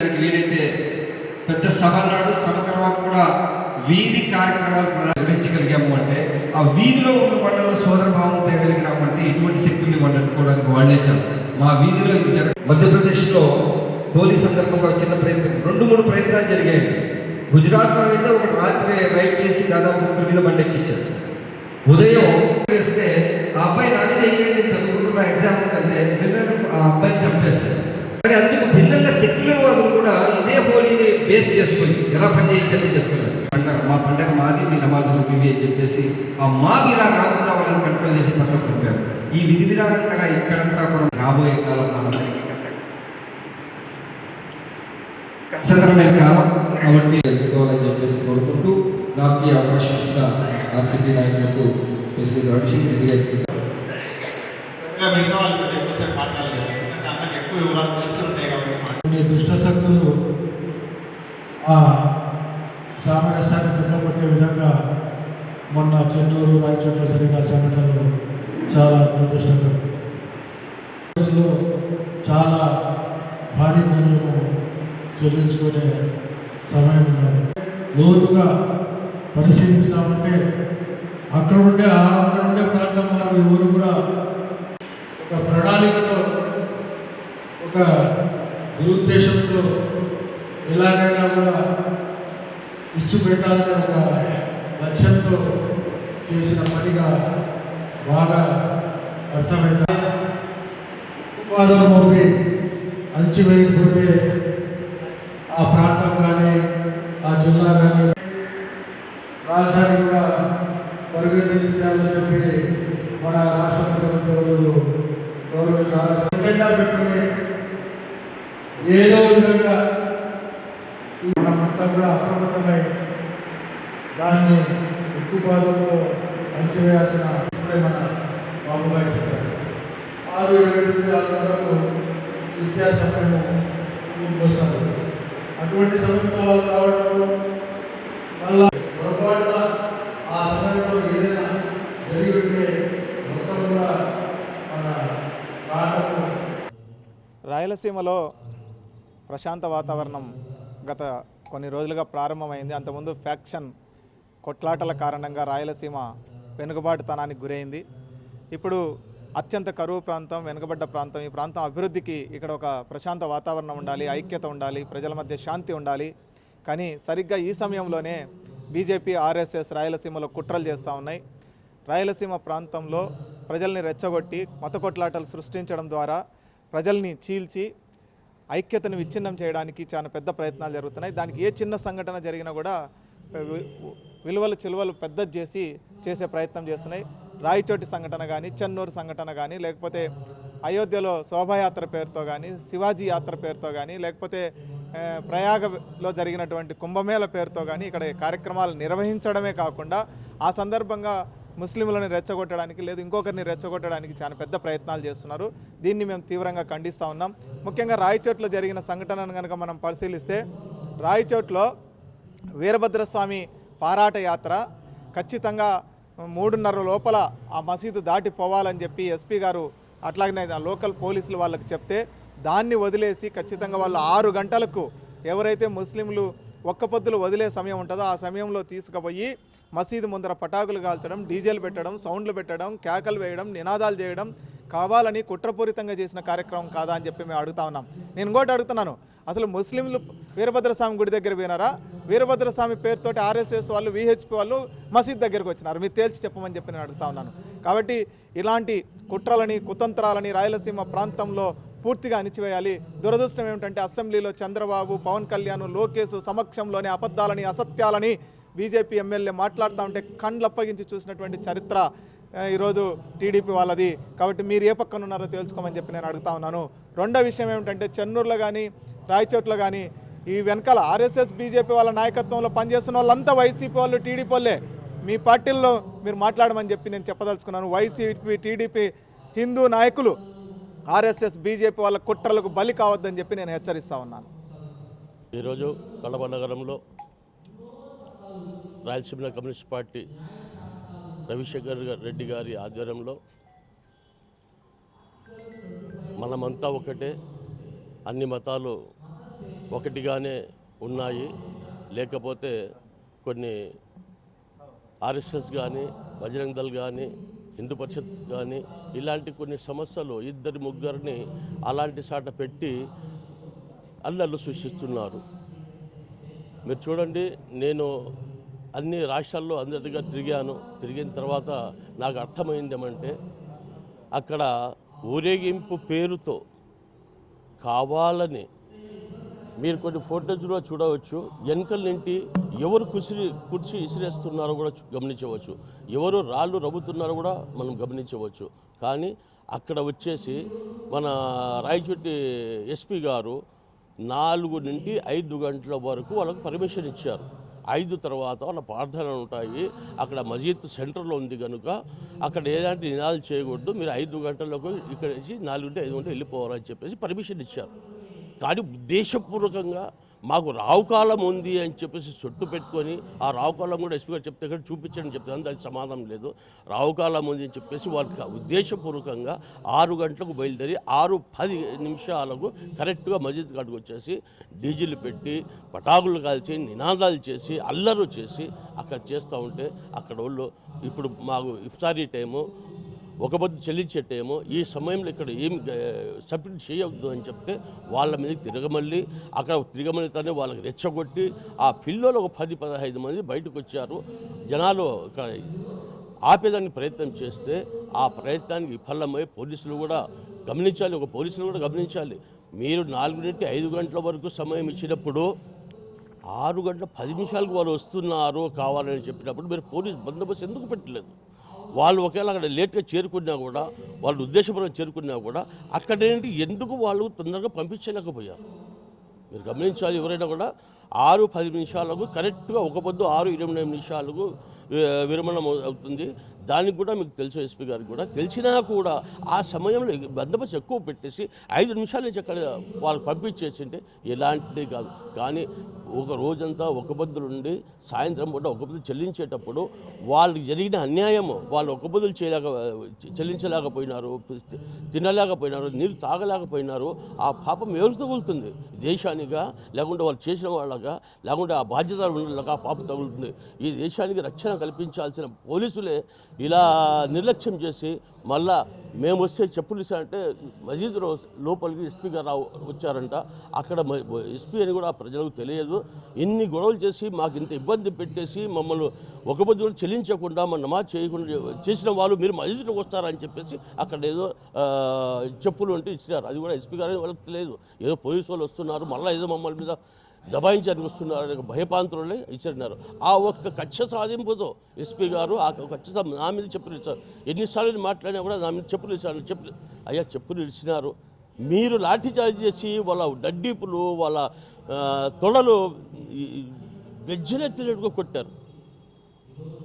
వీలైతే పెద్ద సభ నాడు సభ తర్వాత కూడా వీధి కార్యక్రమాలు నిర్వహించగలిగాము అంటే ఆ వీధిలో ఉన్న వాళ్ళలో సోదర భావం తేగలిగినాము ఇటువంటి శక్తుల్ని వాళ్ళు వాళ్ళే చాలు. మా వీధిలో ఇది జరగ మధ్యప్రదేశ్లో హోలీ సందర్భంగా చిన్న ప్రయత్నం రెండు మూడు ప్రయత్నాలు జరిగాయి. గుజరాత్లో అయితే ఒక రాత్రి రైడ్ చేసి దాదాపు ముగ్గురు మీద బండి ఎక్కించారు. ఉదయం వేస్తే ఆ అబ్బాయి నా ఏంటంటే చదువుకుంటున్న ఎగ్జామ్ కంటే పిల్లలు ఆ అబ్బాయిని చంపేస్తారు కానీ అందుకు భిన్నంగా సెక్యులర్ వాదులు కూడా ఇదే హోలీని బేస్ చేసుకుని ఎలా పనిచేయించాలని చెప్తున్నారు పండగ మా పండగ మాది మీ నమాజులు మీవి అని చెప్పేసి ఆ మాది ఇలా రాకుండా వాళ్ళని కంట్రోల్ చేసి పక్కకు పంపారు. ఈ విధి విధానం కన్నా ఇక్కడంతా కూడా రాబోయే కాలం మనందరికీ కష్టతరమైన కాలం కాబట్టి ఎదుర్కోవాలని చెప్పేసి కోరుకుంటూ నాకు ఈ అవకాశం ఇచ్చిన ఆర్సిటీ నాయకులకు స్పెషలిస్ట్ రవిశంకర్ రెడ్డి గారికి మిగతా ఎక్కువ వివరాలు తెలిసి ఉంటాయి కాబట్టి దుష్టశక్తులు ఆ సామరస్యాన్ని తిట్టబట్టే విధంగా మొన్న చెన్నూరు రాయచోట్ల జరిగిన సంఘటనలు చాలా దురదృష్టంగా రోజుల్లో చాలా భారీ మూల్యము చెల్లించుకునే సమయం ఉన్నారు లోతుగా పరిశీలించినామంటే అక్కడ ఉండే ఆ అక్కడ ఉండే ప్రాంతం వారు ఎవరు కూడా ఒక ప్రణాళికతో ఒక దురుద్దేశంతో ఎలాగైనా కూడా ఇచ్చు పెట్టాలనే ఒక లక్ష్యంతో చేసిన పనిగా బాగా అర్థమైంది. ఉపాధులు మోపి అంచివేయకపోతే ఆ ప్రాంతం కానీ ఆ జిల్లా కానీ రాజధాని కూడా పరిగెత్తించాలని చెప్పి మన రాష్ట్ర ప్రభుత్వాలు గౌరవ ఎజెండా పెట్టుకుని ఏదో విధంగా ఈ మనమంతా కూడా అప్రమత్తమై దాన్ని ఉక్కుపాదంలో అంచివేయాల్సిన ఇప్పుడే మన బాబు చెప్పారు. ఆరు ఇరవై తొమ్మిది ఆరు వరకు విద్యా సమయము వస్తారు అటువంటి సమయంలో వాళ్ళు రావడము మళ్ళా పొరపాటున ఆ సమయంలో ఏదైనా జరిగి ఉంటే మొత్తం కూడా మన ప్రాంతము రాయలసీమలో ప్రశాంత వాతావరణం గత కొన్ని రోజులుగా ప్రారంభమైంది. అంతకుముందు ఫ్యాక్షన్ కొట్లాటల కారణంగా రాయలసీమ వెనుకబాటుతనానికి గురైంది. ఇప్పుడు అత్యంత కరువు ప్రాంతం వెనుకబడ్డ ప్రాంతం ఈ ప్రాంతం అభివృద్ధికి ఇక్కడ ఒక ప్రశాంత వాతావరణం ఉండాలి ఐక్యత ఉండాలి ప్రజల మధ్య శాంతి ఉండాలి. కానీ సరిగ్గా ఈ సమయంలోనే బీజేపీ ఆర్ఎస్ఎస్ రాయలసీమలో కుట్రలు చేస్తూ ఉన్నాయి. రాయలసీమ ప్రాంతంలో ప్రజల్ని రెచ్చగొట్టి మత కొట్లాటలు సృష్టించడం ద్వారా ప్రజల్ని చీల్చి ఐక్యతను విచ్ఛిన్నం చేయడానికి చాలా పెద్ద ప్రయత్నాలు జరుగుతున్నాయి. దానికి ఏ చిన్న సంఘటన జరిగినా కూడా విలువలు చిలువలు పెద్దది చేసి చేసే ప్రయత్నం చేస్తున్నాయి. రాయిచోటి సంఘటన కానీ చెన్నూరు సంఘటన కానీ లేకపోతే అయోధ్యలో శోభాయాత్ర పేరుతో కానీ శివాజీ యాత్ర పేరుతో కానీ లేకపోతే ప్రయాగలో జరిగినటువంటి కుంభమేళ పేరుతో కానీ ఇక్కడ కార్యక్రమాలు నిర్వహించడమే కాకుండా ఆ సందర్భంగా ముస్లింలను రెచ్చగొట్టడానికి లేదు ఇంకొకరిని రెచ్చగొట్టడానికి చాలా పెద్ద ప్రయత్నాలు చేస్తున్నారు. దీన్ని మేము తీవ్రంగా ఖండిస్తూ ఉన్నాం. ముఖ్యంగా రాయచోట్లో జరిగిన సంఘటనను కనుక మనం పరిశీలిస్తే రాయచోట్లో వీరభద్రస్వామి పారాట యాత్ర ఖచ్చితంగా మూడున్నర లోపల ఆ మసీదు దాటిపోవాలని చెప్పి ఎస్పీ గారు అట్లాగనే లోకల్ పోలీసులు వాళ్ళకి చెప్తే దాన్ని వదిలేసి ఖచ్చితంగా వాళ్ళు ఆరు గంటలకు ఎవరైతే ముస్లింలు ఒక్క పొద్దులు వదిలే సమయం ఉంటుందో ఆ సమయంలో తీసుకుపోయి మసీదు ముందర పటాకులు కాల్చడం డీజేలు పెట్టడం సౌండ్లు పెట్టడం కేకలు వేయడం నినాదాలు చేయడం కావాలని కుట్రపూరితంగా చేసిన కార్యక్రమం కాదా అని చెప్పి మేము అడుగుతా ఉన్నాం. నేను ఇంకోటి అడుగుతున్నాను. అసలు ముస్లింలు వీరభద్రస్వామి గుడి దగ్గర పోయినారా? వీరభద్రస్వామి పేరుతోటి ఆర్ఎస్ఎస్ వాళ్ళు విహెచ్పి వాళ్ళు మసీద్ దగ్గరికి వచ్చినారు. మీరు తేల్చి చెప్పమని చెప్పి నేను అడుగుతా ఉన్నాను. కాబట్టి ఇలాంటి కుట్రలని కుతంత్రాలని రాయలసీమ ప్రాంతంలో పూర్తిగా అణిచివేయాలి. దురదృష్టం ఏమిటంటే అసెంబ్లీలో చంద్రబాబు పవన్ కళ్యాణ్ లోకేష్ సమక్షంలోని అబద్ధాలని అసత్యాలని బీజేపీ ఎమ్మెల్యే మాట్లాడుతూ ఉంటే కండ్లప్పగించి చూసినటువంటి చరిత్ర ఈరోజు టీడీపీ వాళ్ళది. కాబట్టి మీరు ఏ పక్కన ఉన్నారో తెలుసుకోమని చెప్పి నేను అడుగుతా ఉన్నాను. రెండో విషయం ఏమిటంటే చెన్నూరులో కానీ రాయచోట్లో కానీ ఈ వెనకాల ఆర్ఎస్ఎస్ బీజేపీ వాళ్ళ నాయకత్వంలో పనిచేస్తున్న వాళ్ళంతా వైసీపీ వాళ్ళు టీడీపీ వాళ్ళే. మీ పార్టీల్లో మీరు మాట్లాడమని చెప్పి నేను చెప్పదలుచుకున్నాను. వైసీపీ టీడీపీ హిందూ నాయకులు ఆర్ఎస్ఎస్ బీజేపీ వాళ్ళ కుట్రలకు బలి కావద్దని చెప్పి నేను హెచ్చరిస్తా ఉన్నాను. ఈరోజు కడప నగరంలో రాయలసీమ కమ్యూనిస్ట్ పార్టీ రవిశంకర్ రెడ్డి గారి ఆధ్వర్యంలో మనమంతా ఒకటే అన్ని మతాలు ఒకటిగానే ఉన్నాయి. లేకపోతే కొన్ని ఆర్ఎస్ఎస్ కానీ బజరంగ్ దళ్ కానీ హిందూ పరిషత్ కానీ ఇలాంటి కొన్ని సమస్యలు ఇద్దరు ముగ్గురిని అలాంటి సాట పెట్టి అల్లర్లు సృష్టిస్తున్నారు. మీరు చూడండి నేను అన్ని రాష్ట్రాల్లో అందరిగా తిరిగాను. తిరిగిన తర్వాత నాకు అర్థమైంది ఏమంటే అక్కడ ఊరేగింపు పేరుతో కావాలని మీరు కొన్ని ఫోటోస్లో చూడవచ్చు. వెనకల నుండి ఎవరు కుసిరి కుర్చీ ఇసిరేస్తున్నారో కూడా గమనించవచ్చు. ఎవరు రాళ్ళు రవ్వుతున్నారో కూడా మనం గమనించవచ్చు. కానీ అక్కడ వచ్చేసి మన రాయచోటి ఎస్పీ గారు నాలుగు నుండి ఐదు గంటల వరకు వాళ్ళకు పర్మిషన్ ఇచ్చారు. ఐదు తర్వాత వాళ్ళ ప్రార్థనలు ఉంటాయి. అక్కడ మసీద్ సెంటర్లో ఉంది కనుక అక్కడ ఎలాంటి నినాదాలు చేయకూడదు. మీరు ఐదు గంటలకు ఇక్కడ నుంచి నాలుగు గంటలు ఐదు గంటలు వెళ్ళిపోవాలని చెప్పేసి పర్మిషన్ ఇచ్చారు. కానీ ఉద్దేశపూర్వకంగా మాకు రావుకాలం ఉంది అని చెప్పేసి సొట్టు పెట్టుకొని ఆ రావుకాలం కూడా ఎస్పీ గారు చెప్తే ఇక్కడ చూపించండి చెప్తాను దానికి సమాధానం లేదు. రావుకాలం ఉంది అని చెప్పేసి వాళ్ళకి ఉద్దేశపూర్వకంగా ఆరు గంటలకు బయలుదేరి ఆరు పది నిమిషాలకు కరెక్ట్గా మస్జిద్ కాడికి వచ్చేసి డీజిల్ పెట్టి పటాకులు కాల్చి నినాదాలు చేసి అల్లరు చేసి అక్కడ చేస్తూ ఉంటే అక్కడ వాళ్ళు ఇప్పుడు మాకు ఇఫ్తారీ టైము ఒక పొద్దు చెల్లించేటేమో ఈ సమయంలో ఇక్కడ ఏం సబ్మిట్ చేయవద్దు అని చెప్తే వాళ్ళ మీద తిరగమల్లి అక్కడ తిరగమల్లితోనే వాళ్ళకి రెచ్చగొట్టి ఆ పిల్లలు ఒక పది పదహైదు మంది బయటకు వచ్చారు జనాలు ఇక్కడ ఆపేదానికి ప్రయత్నం చేస్తే ఆ ప్రయత్నానికి విఫలమై పోలీసులు కూడా గమనించాలి ఒక పోలీసులు కూడా గమనించాలి. మీరు నాలుగు నుండి ఐదు గంటల వరకు సమయం ఇచ్చినప్పుడు ఆరు గంటల పది నిమిషాలకు వాళ్ళు వస్తున్నారు కావాలని చెప్పినప్పుడు మీరు పోలీస్ బందోబస్తు ఎందుకు పెట్టలేదు? వాళ్ళు ఒకవేళ అక్కడ లేట్గా చేరుకున్నా కూడా వాళ్ళు ఉద్దేశపరంగా చేరుకున్నా కూడా అక్కడేంటి ఎందుకు వాళ్ళు తొందరగా పంపించలేకపోయారు? మీరు గమనించాలి ఎవరైనా కూడా ఆరు పది నిమిషాలకు కరెక్ట్గా ఒక పొద్దు ఆరు ఇరవై ఎనిమిది నిమిషాలకు విరమణం విరమణ అవుతుంది. దానికి కూడా మీకు తెలుసు ఎస్పీ గారికి కూడా. తెలిసినా కూడా ఆ సమయంలో బందోబస్తు ఎక్కువ పెట్టేసి ఐదు నిమిషాల నుంచి అక్కడ వాళ్ళు పంపించేసింటే ఎలాంటిది కాదు. కానీ ఒక రోజంతా ఒక బద్దులు ఉండి సాయంత్రం పూట ఒక బొద్దు చెల్లించేటప్పుడు వాళ్ళకి జరిగిన అన్యాయము వాళ్ళు ఒక బద్దులు చేయలేక చెల్లించలేకపోయినారు తినలేకపోయినారు నీరు తాగలేకపోయినారు ఆ పాపం ఎవరు తగులుతుంది? దేశానిగా లేకుంటే వాళ్ళు చేసిన వాళ్ళగా లేకుంటే ఆ బాధ్యత ఉండగా ఆ పాపం తగులుతుంది. ఈ దేశానికి రక్షణ కల్పించాల్సిన పోలీసులే ఇలా నిర్లక్ష్యం చేసి మళ్ళా మేము వస్తే చెప్పులు ఇస్తా అంటే మజీద్ రోజు లోపలికి ఎస్పీ గారు వచ్చారంట. అక్కడ ఎస్పీ అని కూడా ప్రజలకు తెలియదు. ఇన్ని గొడవలు చేసి మాకు ఇంత ఇబ్బంది పెట్టేసి మమ్మల్ని ఒక పొద్దు కూడా చెల్లించకుండా మన నమాజ్ చేయకుండా చేసిన వాళ్ళు మీరు మజీద్లోకి వస్తారని చెప్పేసి అక్కడ ఏదో చెప్పులు అంటే ఇచ్చినారు. అది కూడా ఎస్పీ గారు వాళ్ళకి తెలియదు. ఏదో పోలీసు వాళ్ళు వస్తున్నారు. మళ్ళీ ఏదో మమ్మల్ని మీద దబాయించడానికి వస్తున్నారు అనే భయపాంతులే ఇచ్చినారు ఆ ఒక్క కక్ష సాధింపుతో ఎస్పీ గారు ఆ కక్ష నా మీద చెప్పులు ఇచ్చారు. ఎన్నిసార్లు మాట్లాడినా కూడా నా మీద చెప్పులు ఇచ్చారు. చెప్పులు అయ్యా చెప్పులు ఇచ్చినారు. మీరు లాఠీచార్జ్ చేసి వాళ్ళ డడ్డీపులు వాళ్ళ తొడలు గజ్జలెత్తినట్టుగా కొట్టారు.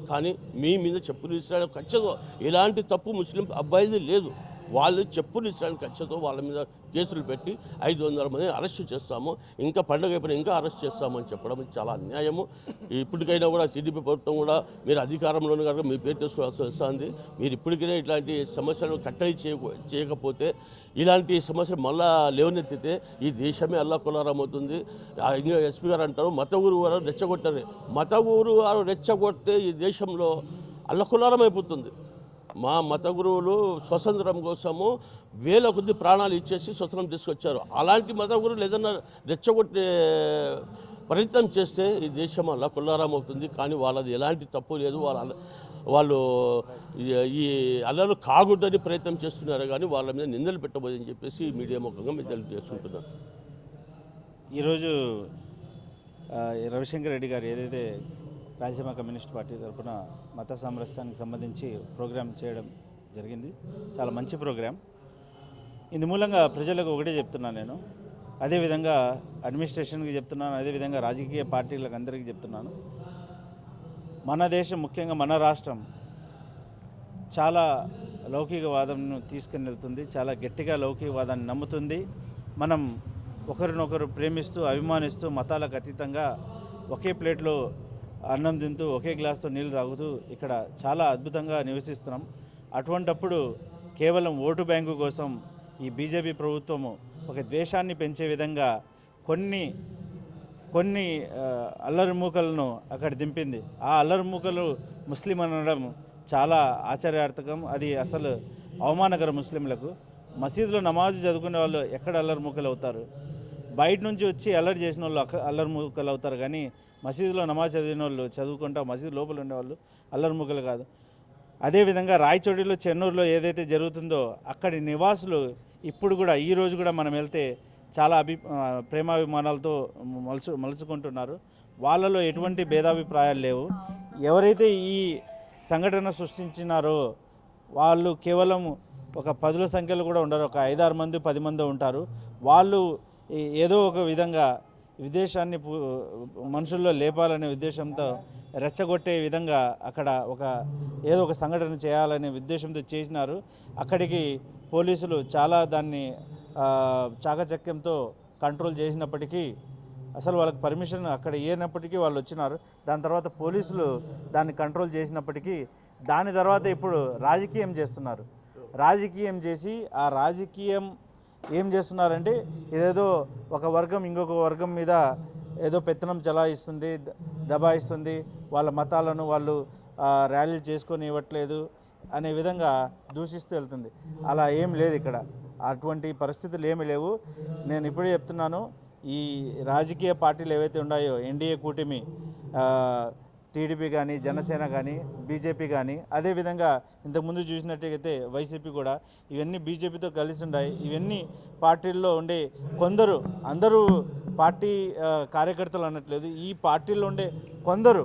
కానీ మీ మీద చెప్పులు ఇస్తాడు కచ్చతో ఎలాంటి తప్పు ముస్లిం అబ్బాయిది లేదు. వాళ్ళు చెప్పులు ఇచ్చడానికి కచ్చతో వాళ్ళ మీద కేసులు పెట్టి ఐదు వందల మంది అరెస్ట్ చేస్తాము. ఇంకా పండుగ అయిపోయిన ఇంకా అరెస్ట్ చేస్తామని చెప్పడం చాలా అన్యాయము. ఇప్పటికైనా కూడా టీడీపీ ప్రభుత్వం కూడా మీరు అధికారంలోనే కనుక మీ పేరు తీసుకోవాల్సి వస్తుంది మీరు ఇప్పటికైనా ఇట్లాంటి సమస్యలను కట్టడి చేయ చేయకపోతే ఇలాంటి సమస్యలు మళ్ళా లేవనెత్తితే ఈ దేశమే అల్లాకొలారం అవుతుంది. ఇంకా ఎస్పీ గారు అంటారు మత ఊరు వారు రెచ్చగొట్టారు. మత ఊరు వారు రెచ్చగొడితే ఈ దేశంలో అల్లకులారం అయిపోతుంది. మా మత గురువులు స్వతంత్రం కోసము వేల కొద్ది ప్రాణాలు ఇచ్చేసి స్వతంత్రం తీసుకొచ్చారు. అలాంటి మత గురువులు ఏదన్నా రెచ్చగొట్టే ప్రయత్నం చేస్తే ఈ దేశం అలా కుల్లారం అవుతుంది కానీ వాళ్ళది ఎలాంటి తప్పు లేదు. వాళ్ళ వాళ్ళు ఈ- అల్లలు కాకూడదని ప్రయత్నం చేస్తున్నారు కానీ వాళ్ళ మీద నిందలు పెట్టబోదని చెప్పేసి మీడియా ముఖంగా మేము తెలియజేసుకుంటున్నాను ఈరోజు రవిశంకర్ రెడ్డి గారు ఏదైతే రాజ్యసభ కమ్యూనిస్ట్ పార్టీ తరఫున మత సామరస్యానికి సంబంధించి ప్రోగ్రాం చేయడం జరిగింది. చాలా మంచి ప్రోగ్రాం. ఇందు మూలంగా ప్రజలకు ఒకటే చెప్తున్నాను నేను. అదేవిధంగా అడ్మినిస్ట్రేషన్కి చెప్తున్నాను అదేవిధంగా రాజకీయ పార్టీలకు అందరికీ చెప్తున్నాను. మన దేశం ముఖ్యంగా మన రాష్ట్రం చాలా లౌకికవాదంను తీసుకుని వెళ్తుంది చాలా గట్టిగా లౌకికవాదాన్ని నమ్ముతుంది. మనం ఒకరినొకరు ప్రేమిస్తూ అభిమానిస్తూ మతాలకు అతీతంగా ఒకే ప్లేట్లో అన్నం తింటూ ఒకే గ్లాస్తో నీళ్ళు తాగుతూ ఇక్కడ చాలా అద్భుతంగా నివసిస్తున్నాం. అటువంటప్పుడు కేవలం ఓటు బ్యాంకు కోసం ఈ బీజేపీ ప్రభుత్వము ఒక ద్వేషాన్ని పెంచే విధంగా కొన్ని కొన్ని అల్లరిమూకలను అల్లరి మూకలను అక్కడ దింపింది. ఆ అల్లరి మూకలు ముస్లిం అనడం చాలా ఆశ్చర్యార్థకం. అది అసలు అవమానకరం ముస్లింలకు. మసీదులో నమాజ్ చదువుకునే వాళ్ళు ఎక్కడ అల్లరి మూకలు అవుతారు బయట నుంచి వచ్చి అల్లరి చేసిన వాళ్ళు అక్క- అల్లరి మూకలు అవుతారు కానీ మసీదులో నమాజ్ చదివిన వాళ్ళు చదువుకుంటా మసీదు లోపల ఉండేవాళ్ళు అల్లరి మూకలు కాదు. అదేవిధంగా రాయచోటిలో చెన్నూరులో ఏదైతే జరుగుతుందో అక్కడి నివాసులు ఇప్పుడు కూడా ఈ రోజు కూడా మనం వెళ్తే చాలా అభి ప్రేమాభిమానాలతో మలుసు మలుచుకుంటున్నారు. వాళ్ళలో ఎటువంటి భేదాభిప్రాయాలు లేవు. ఎవరైతే ఈ సంఘటన సృష్టించినారో వాళ్ళు కేవలం ఒక పదుల సంఖ్యలో కూడా ఉండరు. ఒక ఐదారు మంది పది మంది ఉంటారు. వాళ్ళు ఏదో ఒక విధంగా విదేశాన్ని మనుషుల్లో లేపాలనే ఉద్దేశంతో రెచ్చగొట్టే విధంగా అక్కడ ఒక ఏదో ఒక సంఘటన చేయాలనే ఉద్దేశంతో చేసినారు. అక్కడికి పోలీసులు చాలా దాన్ని చాకచక్యంతో కంట్రోల్ చేసినప్పటికీ అసలు వాళ్ళకి పర్మిషన్ అక్కడ ఇవ్వనప్పటికీ వాళ్ళు వచ్చినారు. దాని తర్వాత పోలీసులు దాన్ని కంట్రోల్ చేసినప్పటికీ దాని తర్వాత ఇప్పుడు రాజకీయం చేస్తున్నారు. రాజకీయం చేసి ఆ రాజకీయం ఏం చేస్తున్నారంటే ఇదేదో ఒక వర్గం ఇంకొక వర్గం మీద ఏదో పెత్తనం చలాయిస్తుంది దబాయిస్తుంది. వాళ్ళ మతాలను వాళ్ళు ర్యాలీలు చేసుకొని ఇవ్వట్లేదు అనే విధంగా దూషిస్తూ వెళ్తుంది. అలా ఏం లేదు ఇక్కడ. అటువంటి పరిస్థితులు ఏమీ లేవు. నేను ఇప్పుడే చెప్తున్నాను ఈ రాజకీయ పార్టీలు ఏవైతే ఉన్నాయో ఎన్డీఏ కూటమి టీడీపీ కానీ జనసేన కానీ బీజేపీ కానీ అదేవిధంగా ఇంతకుముందు చూసినట్టయితే వైసీపీ కూడా ఇవన్నీ బీజేపీతో కలిసి ఉన్నాయి ఇవన్నీ పార్టీల్లో ఉండే కొందరు అందరూ పార్టీ కార్యకర్తలు అనట్లేదు. ఈ పార్టీల్లో ఉండే కొందరు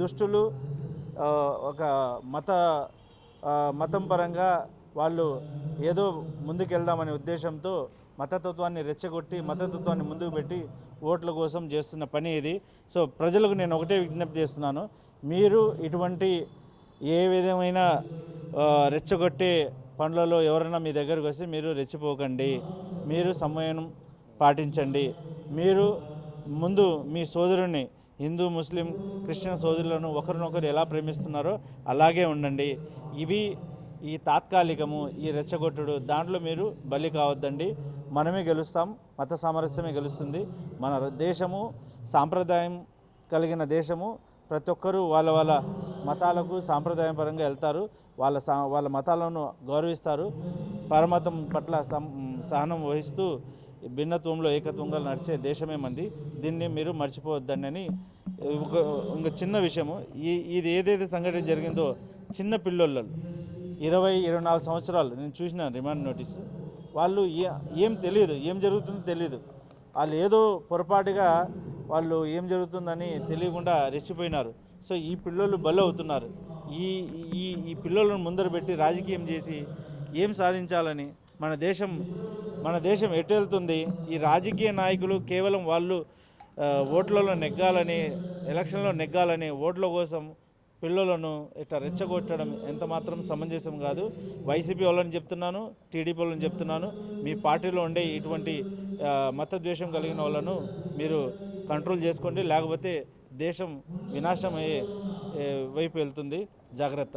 దుష్టులు ఒక మత మతం పరంగా వాళ్ళు ఏదో ముందుకెళ్దామనే ఉద్దేశంతో మతతత్వాన్ని రెచ్చగొట్టి మతతత్వాన్ని ముందుకు పెట్టి ఓట్ల కోసం చేస్తున్న పని ఇది. సో ప్రజలకు నేను ఒకటే విజ్ఞప్తి చేస్తున్నాను. మీరు ఇటువంటి ఏ విధమైన రెచ్చగొట్టే పనులలో ఎవరైనా మీ దగ్గరకు వస్తే మీరు రెచ్చిపోకండి. మీరు సమయం పాటించండి. మీరు ముందు మీ సోదరుని హిందూ ముస్లిం క్రిస్టియన్ సోదరులను ఒకరినొకరు ఎలా ప్రేమిస్తున్నారో అలాగే ఉండండి. ఇవి ఈ తాత్కాలికము ఈ రెచ్చగొట్టుడు దాంట్లో మీరు బలి కావద్దండి. మనమే గెలుస్తాం మత సామరస్యమే గెలుస్తుంది. మన దేశము సాంప్రదాయం కలిగిన దేశము. ప్రతి ఒక్కరూ వాళ్ళ వాళ్ళ మతాలకు సాంప్రదాయం పరంగా వెళ్తారు. వాళ్ళ సా వాళ్ళ మతాలను గౌరవిస్తారు. పరమతం పట్ల సం- సహనం వహిస్తూ భిన్నత్వంలో ఏకత్వంగా నడిచే దేశమే మంది. దీన్ని మీరు మర్చిపోవద్దండి ఒక ఇంకా చిన్న విషయము. ఈ ఇది ఏదైతే సంఘటన జరిగిందో చిన్న పిల్లోళ్ళు ఇరవై ఇరవై నాలుగు సంవత్సరాలు నేను చూసిన రిమాండ్ నోటీస్. వాళ్ళు ఏ- ఏం తెలియదు ఏం జరుగుతుందో తెలియదు వాళ్ళు ఏదో పొరపాటుగా వాళ్ళు ఏం జరుగుతుందని తెలియకుండా రెచ్చిపోయినారు. సో ఈ పిల్లలు బలి అవుతున్నారు ఈ ఈ ఈ పిల్లలను ముందర పెట్టి రాజకీయం చేసి ఏం సాధించాలని మన దేశం మన దేశం ఎటు వెళ్తుంది? ఈ రాజకీయ నాయకులు కేవలం వాళ్ళు ఓట్లలో నెగ్గాలని ఎలక్షన్లో నెగ్గాలని ఓట్ల కోసం పిల్లలను ఇట్లా రెచ్చగొట్టడం ఎంత మాత్రం సమంజసం కాదు. వైసీపీ వాళ్ళని చెప్తున్నాను టీడీపీ వాళ్ళని చెప్తున్నాను. మీ పార్టీలో ఉండే ఇటువంటి మతద్వేషం కలిగిన వాళ్ళను మీరు కంట్రోల్ చేసుకోండి. లేకపోతే దేశం వినాశం అయ్యే వైపు వెళ్తుంది. జాగ్రత్త.